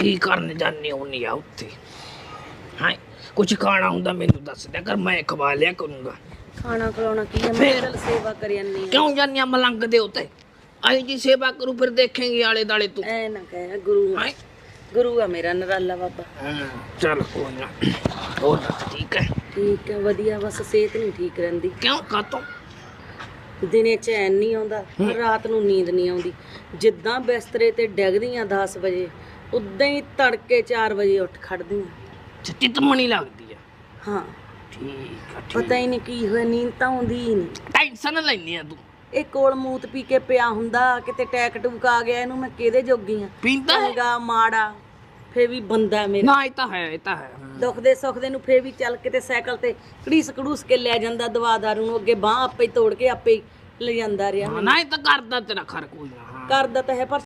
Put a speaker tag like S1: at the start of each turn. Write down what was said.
S1: ਕੀ ਕਰਨ ਜਾਂਦੇ ਹੁੰਨੀ ਆ ਉੱਥੇ? ਹਾਂ? ਕੁਝ ਖਾਣਾ ਹੁੰਦਾ ਮੈਨੂੰ ਦੱਸ ਦਿਆ ਕਰ ਮੈਂ ਖਵਾ ਲਿਆ ਕਰੂੰਗਾ।
S2: ਖਾਣਾ ਖਿਲਾਉਣਾ ਕੀ ਹੈ ਮੈਂ
S1: ਫਿਰ?
S2: ਸੇਵਾ ਕਰੀ ਜਾਂਦੀ
S1: ਕਿਉਂ ਜਾਂਦੀਆਂ ਮਲੰਗ ਦੇ ਉੱਤੇ? ਆਈ ਜੀ ਸੇਵਾ ਕਰੂ ਫਿਰ ਦੇਖੇਂਗੇ ਆਲੇ ਦਾਲੇ ਤੂੰ।
S2: ਐ ਨਾ ਕਹਿ ਗੁਰੂ।
S1: ਹਾਂ?
S2: ਗੁਰੂ ਆ ਮੇਰਾ ਨਰਾਲਾ ਬਾਬਾ।
S1: ਚਲ ਕੋਈ ਨਾ। ਹੋਰ ਠੀਕ ਹੈ?
S2: ਠੀਕ ਹੈ ਵਧੀਆ ਬਸ ਸਿਹਤ ਨਹੀਂ ਠੀਕ ਰਹਿੰਦੀ।
S1: ਕਿਉਂ? ਕਾਤੋਂ
S2: ਦਿਨੇ ਚੈਨ ਨਹੀਂ ਆਉਂਦਾ ਰਾਤ ਨੂੰ ਨੀਂਦ ਨਹੀਂ ਆਉਂਦੀ। ਜਿੱਦਾਂ ਬਿਸਤਰੇ ਤੇ ਡਿੱਗਦੀਆਂ 10 ਵਜੇ ਉਦਾਂ ਹੀ ਤੜਕੇ 4 ਵਜੇ ਉੱਠ ਖੜਦੀਆਂ
S1: ਚਿੱਤਮਣੀ ਲੱਗਦੀ ਆ।
S2: ਹਾਂ।
S1: ਠੀਕ ਆ ਠੀਕ।
S2: ਪਤਾ ਹੀ ਨਹੀਂ ਕੀ ਹੋਇਆ ਨੀਂਦ ਤਾਂ ਆਉਂਦੀ ਹੀ ਨਹੀਂ।
S1: ਟੈਨਸ਼ਨ ਲੈਣੀ ਆ ਤੂੰ।
S2: ਇਹ ਕੋਲ ਮੂਤ ਪੀ ਕੇ ਪਿਆ ਹੁੰਦਾ ਕਿਤੇ ਟੈਕ ਟੂਕ ਆ ਗਿਆ ਇਹਨੂੰ ਮੈਂ ਕਿਹਦੇ ਜੋਗੀ ਆ?
S1: ਪੀਂਦਾ ਹੈ।
S2: ਚੰਗਾ ਮਾੜਾ ਫੇ ਵੀ ਬੰਦਾ ਮੇਰਾ।
S1: ਨਾ ਇਹ ਤਾਂ ਹੈ ਇਹ ਤਾਂ ਹੈ
S2: ਦੁੱਖ ਦੇ ਸੁੱਖ ਦੇ ਨੂੰ ਫੇ ਵੀ ਚੱਲ ਕਿਤੇ ਸਾਈਕਲ ਤੇ ਘੜੀਸ ਘੜੂਸ ਕੇ ਲੈ ਜਾਂਦਾ ਦਵਾਦਾਰੂ ਨੂੰ ਅੱਗੇ ਬਾਹ ਆਪੇ ਹੀ ਤੋੜ ਕੇ ਆਪੇ ਹੀ ਲੈ ਜਾਂਦਾ ਰਿਹਾ।
S1: ਨਾ ਇਹ ਤਾਂ ਕਰਦਾ ਤੇਰਾ ਖਰ ਕੋਈ ਨਾ ਹਾਂ।
S2: ਕਰਦਾ ਤਾਂ ਹੈ ਪਰ